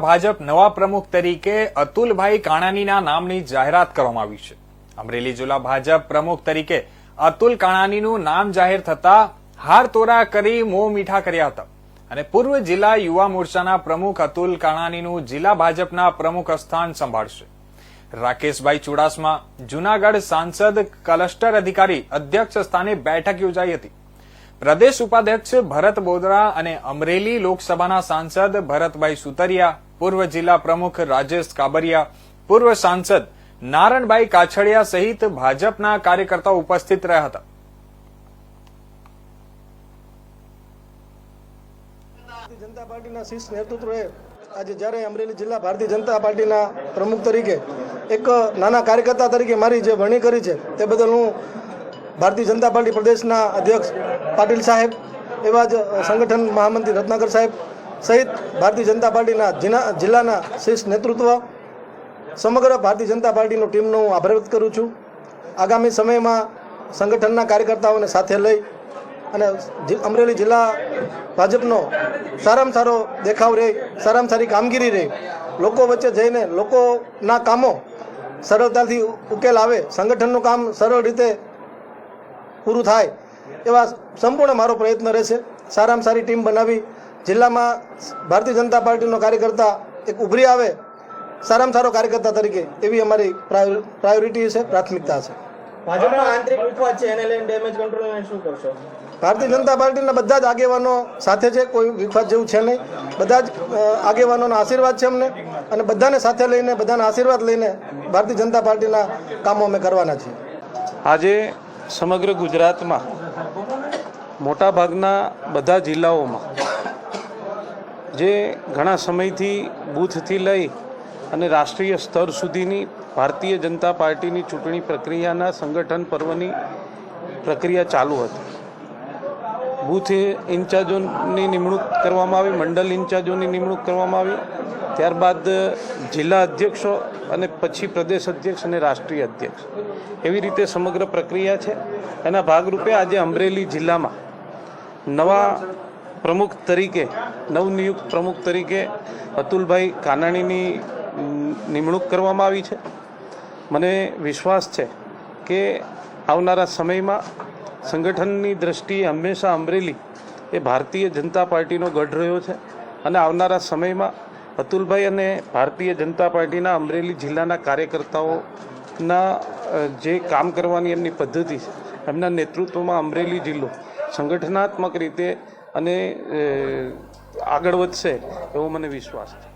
ભાજપ નવા પ્રમુખ તરીકે અતુલભાઈ કાણાનીના નામની જાહેરાત કરવામાં આવી છે. અમરેલી જિલ્લા ભાજપ પ્રમુખ તરીકે અતુલ કાણાનીનું નામ જાહેર થતા હાર તોરા કરી મો મીઠા કર્યા હતા. અને પૂર્વ જિલ્લા યુવા મોરચાના પ્રમુખ અતુલ કાણાનીનું જિલ્લા ભાજપના પ્રમુખ સ્થાન સંભાળશે. રાકેશભાઈ ચુડાસમા જૂનાગઢ સાંસદ ક્લસ્ટર અધિકારી અધ્યક્ષ સ્થાને બેઠક યોજાઈ હતી. પ્રદેશ ઉપાધ્યક્ષ ભરત બોદરા અને અમરેલી લોકસભાના સાંસદ ભરતભાઈ સુતરિયા, પૂર્વ જિલ્લા પ્રમુખ રાજેશ કાબરિયા, પૂર્વ સાંસદ નારણભાઈ કાછડિયા સહિત ભાજપના કાર્યકર્તાઓ ઉપસ્થિત રહ્યા હતા. જનતા પાર્ટીના શીર્ષ નેતૃત્વએ આજે જ્યારે અમરેલી જિલ્લા ભારતીય જનતા પાર્ટીના પ્રમુખ તરીકે એક નાના કાર્યકર્તા તરીકે મારી જે વરણી કરી છે, તે બદલ હું ભારતીય જનતા પાર્ટી પ્રદેશના અધ્યક્ષ પાટીલ સાહેબ, એવા જ સંગઠન મહામંત્રી રત્નાકર સાહેબ સહિત ભારતીય જનતા પાર્ટીના જિલ્લા જિલ્લાના શીર્ષ નેતૃત્વ સમગ્ર ભારતીય જનતા પાર્ટીની ટીમનો હું આભાર વ્યક્ત કરું છું. આગામી સમયમાં સંગઠનના કાર્યકર્તાઓને સાથે લઈ અને અમરેલી જિલ્લા ભાજપનો સારામાં સારો દેખાવ રહે, સારામાં સારી કામગીરી રહે, લોકો વચ્ચે જઈને લોકોના કામો સરળતાથી ઉકેલ આવે, સંગઠનનું કામ સરળ રીતે પૂરું થાય એવા સંપૂર્ણ મારો પ્રયત્ન રહેશે. સારામાં સારી ટીમ બનાવી જિલ્લામાં ભારતીય જનતા પાર્ટીનો કાર્યકર્તા એક ઉભરી આવે સારામાં સારો કાર્યકર્તા તરીકે એવી અમારી પ્રાયો- પ્રાયોરિટી છે પ્રાથમિકતા છે. ભારતીય જનતા પાર્ટીના બધા જ આગેવાનો સાથે છે કોઈ વિખવાદ જેવું છે નહીં. બધા જ આગેવાનોનો આગેવાનોના આશીર્વાદ છે અમને અને બધાને સાથે લઈને બધાના આશીર્વાદ લઈને ભારતીય જનતા પાર્ટીના કામો અમે કરવાના છીએ. આજે સમગ્ર ગુજરાતમાં મોટાભાગના બધા જિલ્લાઓમાં જે ઘણા સમયથી બૂથથી લઈ અને રાષ્ટ્રીય સ્તર સુધીની ભારતીય જનતા પાર્ટીની ચૂંટણી પ્રક્રિયાના સંગઠન પર્વની પ્રક્રિયા ચાલુ હતી. બૂથ ઇન્ચાર્જોની નિમણૂક કરવામાં આવી, મંડળ ઇન્ચાર્જોની નિમણૂક કરવામાં આવી. ત્યારબાદ જિલ્લા અધ્યક્ષો અને પછી પ્રદેશ અધ્યક્ષ અને રાષ્ટ્રીય અધ્યક્ષ. એવી રીતે સમગ્ર પ્રક્રિયા છે. એના ભાગરૂપે આજે અમરેલી જિલ્લામાં નવા પ્રમુખ તરીકે, નવનિયુક્ત પ્રમુખ તરીકે અતુલભાઈ કાનાણીની નિમણૂક કરવામાં આવી છે. મને વિશ્વાસ છે કે આવનારા સમયમાં સંગઠનની દ્રષ્ટિએ હંમેશા અમરેલી એ ભારતીય જનતા પાર્ટીનો ગઢ રહ્યો છે અને આવનારા સમયમાં અતુલભાઈ અને ભારતીય જનતા પાર્ટીના અમરેલી જિલ્લાના કાર્યકર્તાઓના જે કામ કરવાની એમની પદ્ધતિ છે, એમના નેતૃત્વમાં અમરેલી જિલ્લો સંગઠનાત્મક રીતે અને આગળ વધશે એવો મને વિશ્વાસ છે.